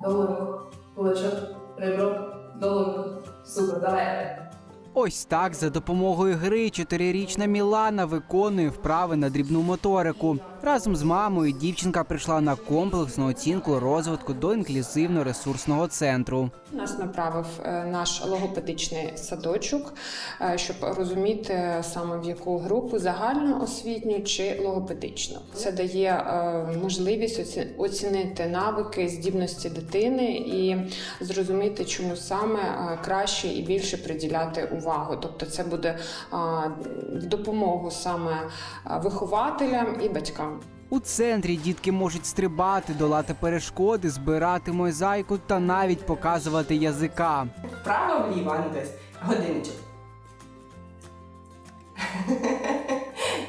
都有 Ось так за допомогою гри чотирирічна Мілана виконує вправи на дрібну моторику. Разом з мамою дівчинка прийшла на комплексну оцінку розвитку до інклюзивно-ресурсного центру. Нас направив е, наш логопедичний садочок, е, щоб розуміти саме в яку групу загальноосвітню чи логопедичну. Це дає е, можливість оці- оцінити навики, здібності дитини і зрозуміти, чому саме краще і більше приділяти увагу. Тобто, це буде в допомогу саме вихователям і батькам. У центрі дітки можуть стрибати, долати перешкоди, збирати мозаїку та навіть показувати язика. Вправо, вліво, а ну десь. Годинничок.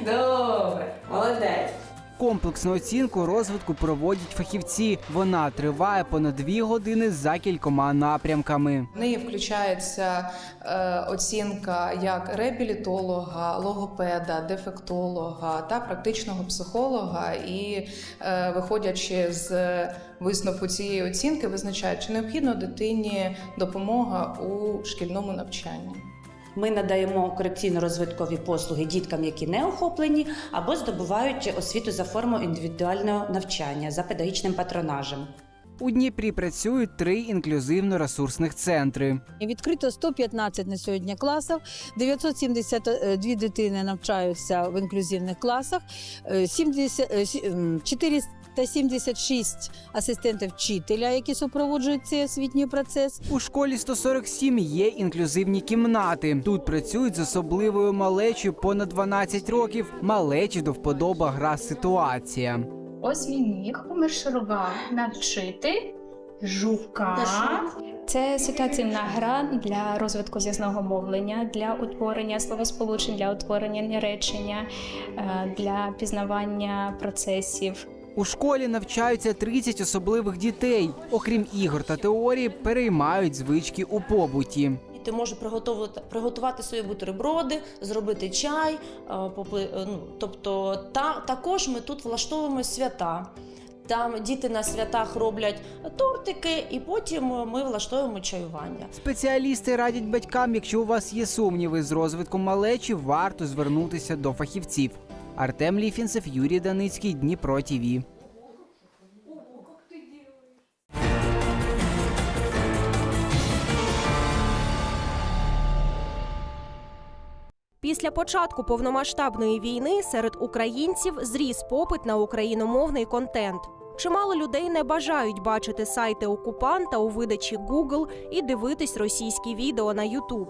Добре, молодець. Комплексну оцінку розвитку проводять фахівці. Вона триває понад дві години за кількома напрямками. В неї включається е, оцінка як реабілітолога, логопеда, дефектолога та практичного психолога. І е, виходячи з висновку цієї оцінки, визначають, чи необхідна дитині допомога у шкільному навчанні. Ми надаємо корекційно-розвиткові послуги діткам, які не охоплені, або здобувають освіту за формою індивідуального навчання за педагогічним патронажем. У Дніпрі працюють три інклюзивно-ресурсних центри. Відкрито 115 на сьогодні класів, 972 дитини навчаються в інклюзивних класах, 70, 400 е, та 76 асистентів вчителя, які супроводжують цей освітній процес. У школі 147 є інклюзивні кімнати. Тут працюють з особливою малечою понад 12 років. Малечі до вподоба гра ситуація. Ось він їх помеширував навчити жука. Це ситуаційна гра для розвитку зв'язного мовлення, для утворення словосполучень, для утворення речення, е, для пізнавання процесів. У школі навчаються 30 особливих дітей. Окрім ігор та теорії, переймають звички у побуті. Діти можуть приготувати, приготувати собі бутерброди, зробити чай. попи- е, ну, тобто, та, також ми тут влаштовуємо свята. Там діти на святах роблять тортики, і потім ми влаштовуємо чаювання. Спеціалісти радять батькам, якщо у вас є сумніви з розвитком малечі, варто звернутися до фахівців. Артем Ліфінцев, Юрій Даницький, Дніпро ТІВІ. Після початку повномасштабної війни серед українців зріс попит на україномовний контент. Чимало людей не бажають бачити сайти окупанта у видачі Google і дивитись російські відео на YouTube.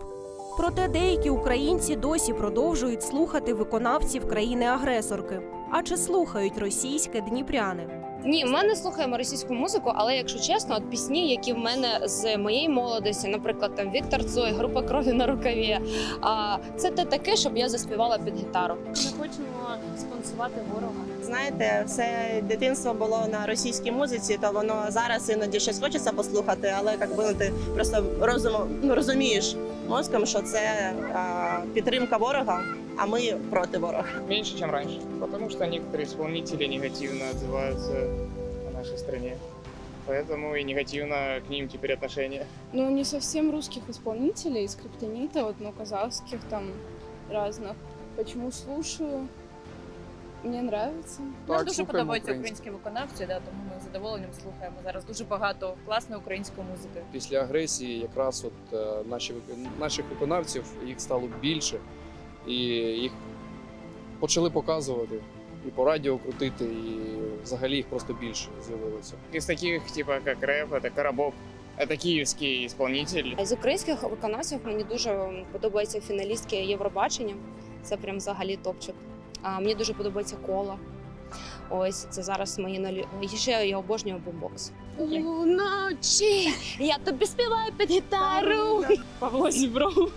Проте деякі українці досі продовжують слухати виконавців країни-агресорки. А чи слухають російське дніпряни? Ні, ми не слухаємо російську музику, але якщо чесно, от пісні, які в мене з моєї молодості, наприклад, там Віктор Цой, група крові на рукаві. А це те таке, щоб я заспівала під гітару. Ми хочемо спонсувати ворога. Знаєте, все дитинство було на російській музиці, то воно зараз іноді щось хочеться послухати, але як би ти просто розумом ну, розумієш мозком, що це а, підтримка ворога, а ми проти ворога. Меньше, чем раньше, потому что некоторые исполнители негативно отзываются о нашей стране. Поэтому и негативно к ним теперь отношение. Ну, не совсем русских исполнителей, скриптонита, вот, но казахских там разных. Почему слушаю? Мне нравится. Нам дуже подобаються українські виконавці, да, тому ми з задоволенням слухаємо зараз дуже багато класної української музики. Після агресії якраз от е, наші вик- наших виконавців їх стало більше, і їх почали показувати і по радіо крутити, і взагалі їх просто більше з'явилося. Из таких, типа, как рэп, это Коробок, это киевский исполнитель. З українських виконавців мені дуже подобаються фіналістки Євробачення. Це прям взагалі топчик. А мені дуже подобається кола. Ось це зараз мої налі... І ще я обожнюю бомбокс. Уночі я тобі співаю під гітару. Павло Зібров,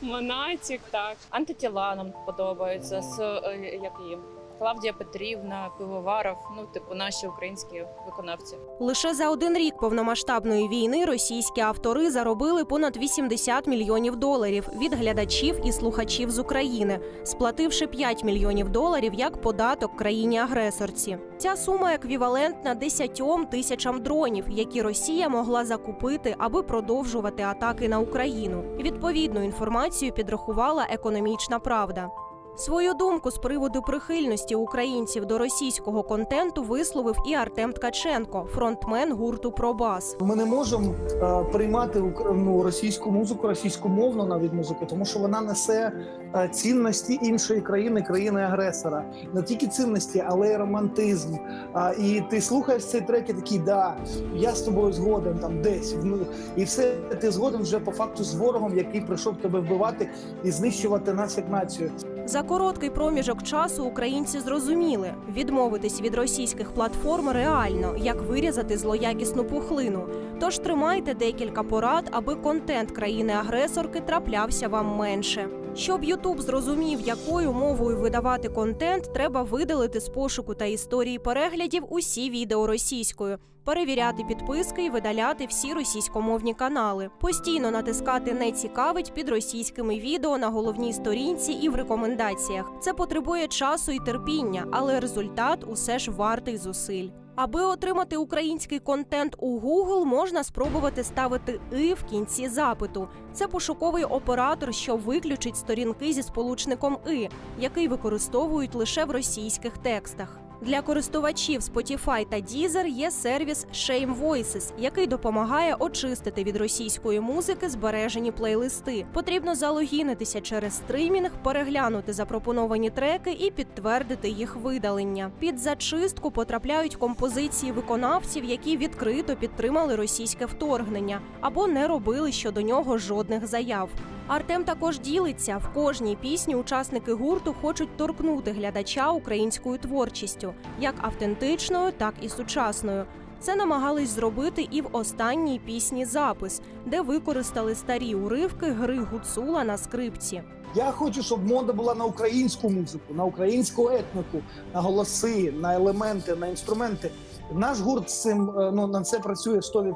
Монатік, так. Антитіла нам подобаються з е, як її Клавдія Петрівна, Пивоваров, ну, типу, наші українські виконавці. Лише за один рік повномасштабної війни російські автори заробили понад 80 мільйонів доларів від глядачів і слухачів з України, сплативши 5 мільйонів доларів як податок країні-агресорці. Ця сума еквівалентна 10 тисячам дронів, які Росія могла закупити, аби продовжувати атаки на Україну. Відповідну інформацію підрахувала економічна правда. Свою думку з приводу прихильності українців до російського контенту висловив і Артем Ткаченко, фронтмен гурту Пробас. Ми не можемо е, приймати ну, російську музику, російськомовну навіть музику, тому що вона несе е, цінності іншої країни, країни-агресора. Не тільки цінності, але й романтизм. А, і ти слухаєш цей трек і такий, да, я з тобою згоден там десь. Ну, і все ти згоден вже по факту з ворогом, який прийшов тебе вбивати і знищувати нас як націю. За короткий проміжок часу українці зрозуміли, відмовитись від російських платформ реально, як вирізати злоякісну пухлину. Тож тримайте декілька порад, аби контент країни-агресорки траплявся вам менше. Щоб Ютуб зрозумів, якою мовою видавати контент, треба видалити з пошуку та історії переглядів усі відео російською, перевіряти підписки і видаляти всі російськомовні канали, постійно натискати не цікавить під російськими відео на головній сторінці і в рекомендаціях. Це потребує часу і терпіння, але результат усе ж вартий зусиль. Аби отримати український контент у Google, можна спробувати ставити «и» в кінці запиту. Це пошуковий оператор, що виключить сторінки зі сполучником «и», який використовують лише в російських текстах. Для користувачів Spotify та Deezer є сервіс Shame Voices, який допомагає очистити від російської музики збережені плейлисти. Потрібно залогінитися через стримінг, переглянути запропоновані треки і підтвердити їх видалення. Під зачистку потрапляють композиції виконавців, які відкрито підтримали російське вторгнення або не робили щодо нього жодних заяв. Артем також ділиться в кожній пісні. Учасники гурту хочуть торкнути глядача українською творчістю, як автентичною, так і сучасною. Це намагались зробити і в останній пісні запис, де використали старі уривки гри гуцула на скрипці. Я хочу, щоб мода була на українську музику, на українську етнику, на голоси, на елементи, на інструменти. Наш гурт цим е, ну на це працює 100%,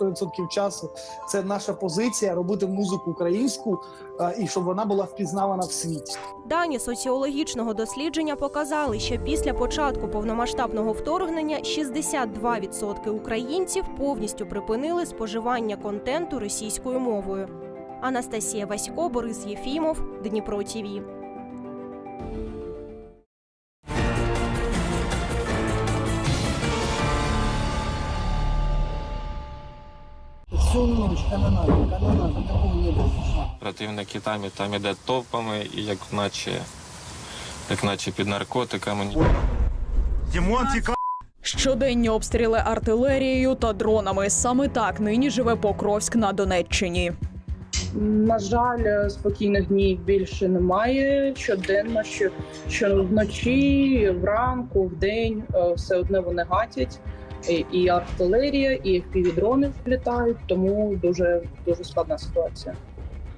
100% часу. Це наша позиція робити музику українську е, і щоб вона була впізнавана в світі. Дані соціологічного дослідження показали, що після початку повномасштабного вторгнення 62% українців повністю припинили споживання контенту російською мовою. Анастасія Васько, Борис Єфімов, Дніпро ТІВІ. Противники там і там іде товпами, і як наче, як наче під наркотиками. Дімон, тікай! Щоденні обстріли артилерією та дронами. Саме так нині живе Покровськ на Донеччині. На жаль, спокійних днів більше немає. Щоденно, що, що вночі, вранку, вдень е, все одне вони гатять. І- І артилерія, і півдрони влітають, тому дуже дуже складна ситуація.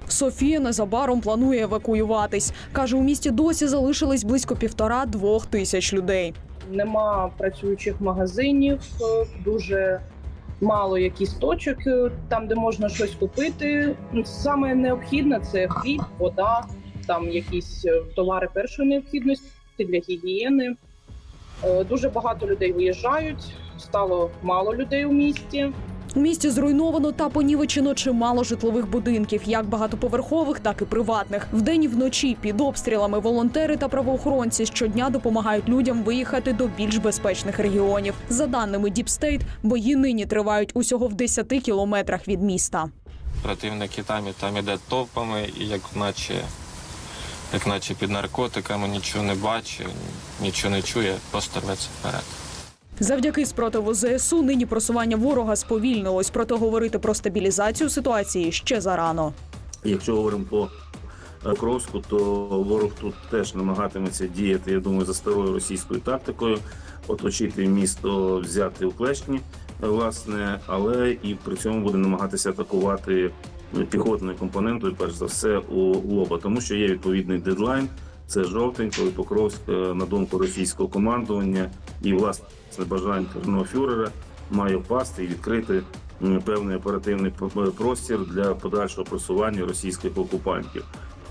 Софія незабаром планує евакуюватись. каже, у місті досі залишились близько півтора-двох тисяч людей. Нема працюючих магазинів, е, дуже мало якісь точок е, там, де можна щось купити. Саме необхідне це хліб, вода, там якісь е, товари першої необхідності для гігієни. Е, Дуже багато людей виїжджають, стало мало людей у місті. У місті зруйновано та понівечено чимало житлових будинків, як багатоповерхових, так і приватних. Вдень і вночі під обстрілами волонтери та правоохоронці щодня допомагають людям виїхати до більш безпечних регіонів. За даними Діпстейт, бої нині тривають усього в 10 кілометрах від міста. Противники там і там іде товпами, і як наче, як наче під наркотиками нічого не бачить, нічого не чує, просто рветься вперед. Завдяки спротиву ЗСУ нині просування ворога сповільнилось, проте говорити про стабілізацію ситуації ще зарано. Якщо говоримо по е, Кровську, то ворог тут теж намагатиметься діяти, я думаю, за старою російською тактикою, оточити місто, взяти у клешні, власне, але і при цьому буде намагатися атакувати е, піхотною компонентою, перш за все, у лоба, тому що є відповідний дедлайн. Це жовтень, коли Покровськ, е, на думку російського командування і власне бажання державного фюрера має впасти і відкрити певний оперативний простір для подальшого просування російських окупантів.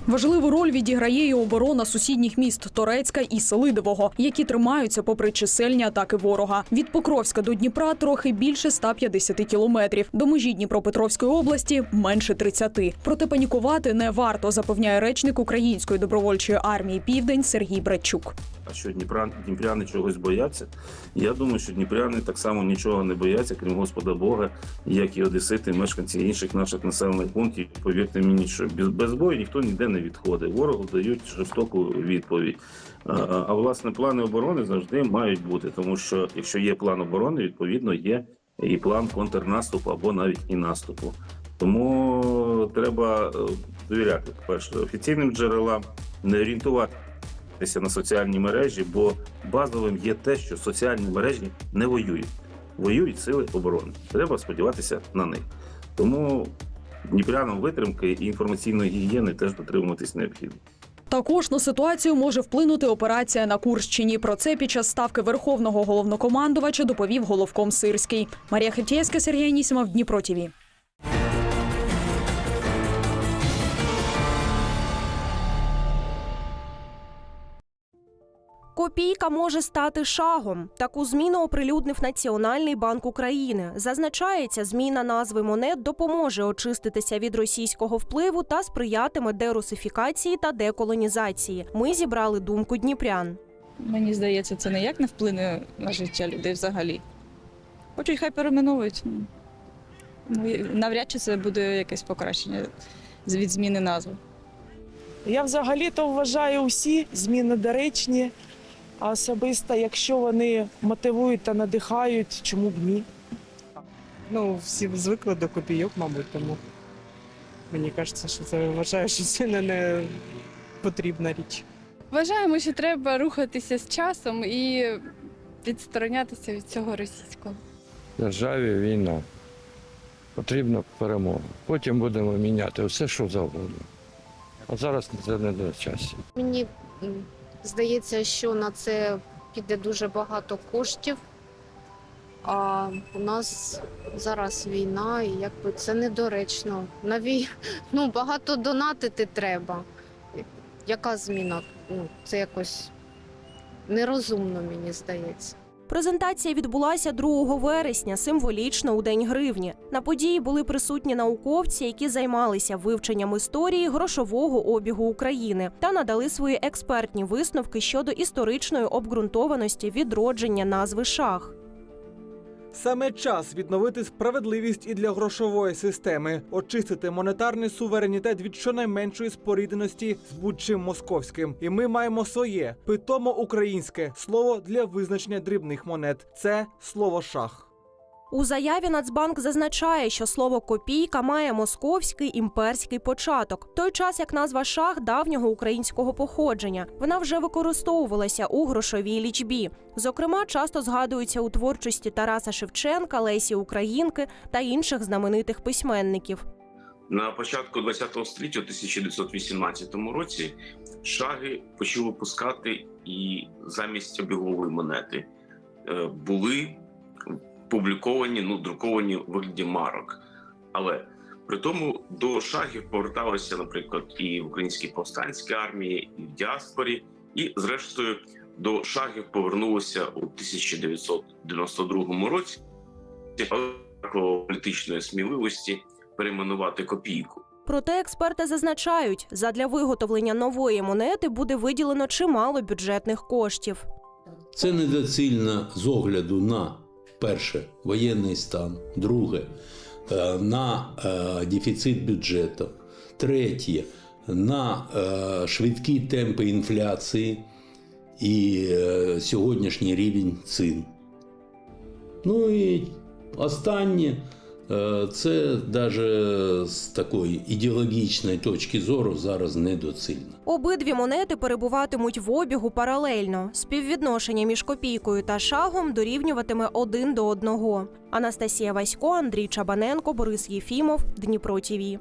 Важливу роль відіграє і оборона сусідніх міст Торецька і Селидового, які тримаються попри чисельні атаки ворога. Від Покровська до Дніпра трохи більше 150 кілометрів. До межі Дніпропетровської області менше 30. Проте панікувати не варто, запевняє речник Української добровольчої армії Південь Сергій Братчук. А що Дніпра, дніпряни чогось бояться? Я думаю, що дніпряни так само нічого не бояться, крім Господа Бога, як і одесити, мешканці інших наших населених пунктів. Повірте мені, що без, бою ніхто ніде не відходить. Ворогу дають жорстоку відповідь. А, а, власне плани оборони завжди мають бути, тому що якщо є план оборони, відповідно є і план контрнаступу або навіть і наступу. Тому треба е, довіряти перше офіційним джерелам, не орієнтувати орієнтуватися на соціальні мережі, бо базовим є те, що соціальні мережі не воюють. Воюють сили оборони. Треба сподіватися на них. Тому дніпрянам витримки і інформаційної гігієни теж дотримуватись необхідно. Також на ситуацію може вплинути операція на Курщині. Про це під час ставки верховного головнокомандувача доповів головком Сирський. Марія Хетєвська, Сергій Анісімов, Дніпро ТІВІ. Копійка може стати шагом. Таку зміну оприлюднив Національний банк України. Зазначається, зміна назви монет допоможе очиститися від російського впливу та сприятиме дерусифікації та деколонізації. Ми зібрали думку дніпрян. Мені здається, це ніяк не вплине на життя людей взагалі. Хочуть, хай перейменовують. Ну, Ну, навряд чи це буде якесь покращення від зміни назви. Я взагалі-то вважаю усі зміни доречні, а особисто, якщо вони мотивують та надихають, чому б ні? Ну, всі звикли до копійок, мабуть, тому мені кажеться, що це вважаю, що це не, не потрібна річ. Вважаємо, що треба рухатися з часом і відсторонятися від цього російського. державі війна. Потрібна перемога. Потім будемо міняти все, що завгодно. А зараз це не до часу. Мені здається, що на це піде дуже багато коштів. А у нас зараз війна, і якби це недоречно. Наві... Ну, багато донатити треба. Яка зміна? Ну, це якось нерозумно, мені здається. Презентація відбулася 2 вересня, символічно у День гривні. На події були присутні науковці, які займалися вивченням історії грошового обігу України та надали свої експертні висновки щодо історичної обґрунтованості відродження назви шах. Саме час відновити справедливість і для грошової системи, очистити монетарний суверенітет від щонайменшої спорідненості з будь-чим московським. І ми маємо своє питомо українське слово для визначення дрібних монет. Це слово шах. У заяві Нацбанк зазначає, що слово копійка має московський імперський початок, той час як назва шах давнього українського походження. Вона вже використовувалася у грошовій лічбі. Зокрема, часто згадується у творчості Тараса Шевченка, Лесі Українки та інших знаменитих письменників. На початку ХХ століття, у 1918 році, шаги почали випускати і замість обігової монети е, були публіковані, ну друковані в вигляді марок. Але при тому до шагів поверталися, наприклад, і в українській повстанській армії, і в діаспорі, і зрештою до шагів повернулися у 1992 році. Політичної сміливості перейменувати копійку. Проте експерти зазначають, задля виготовлення нової монети буде виділено чимало бюджетних коштів. Це недоцільно з огляду на перше воєнний стан, друге е, на е, дефіцит бюджету, третє на е, швидкі темпи інфляції і сьогоднішній рівень цін. Ну і останнє. Е, Це навіть з такої ідеологічної точки зору зараз недоцільно. Обидві монети перебуватимуть в обігу паралельно. Співвідношення між копійкою та шагом дорівнюватиме один до одного. Анастасія Васько, Андрій Чабаненко, Борис Єфімов, Дніпро ТІВІ.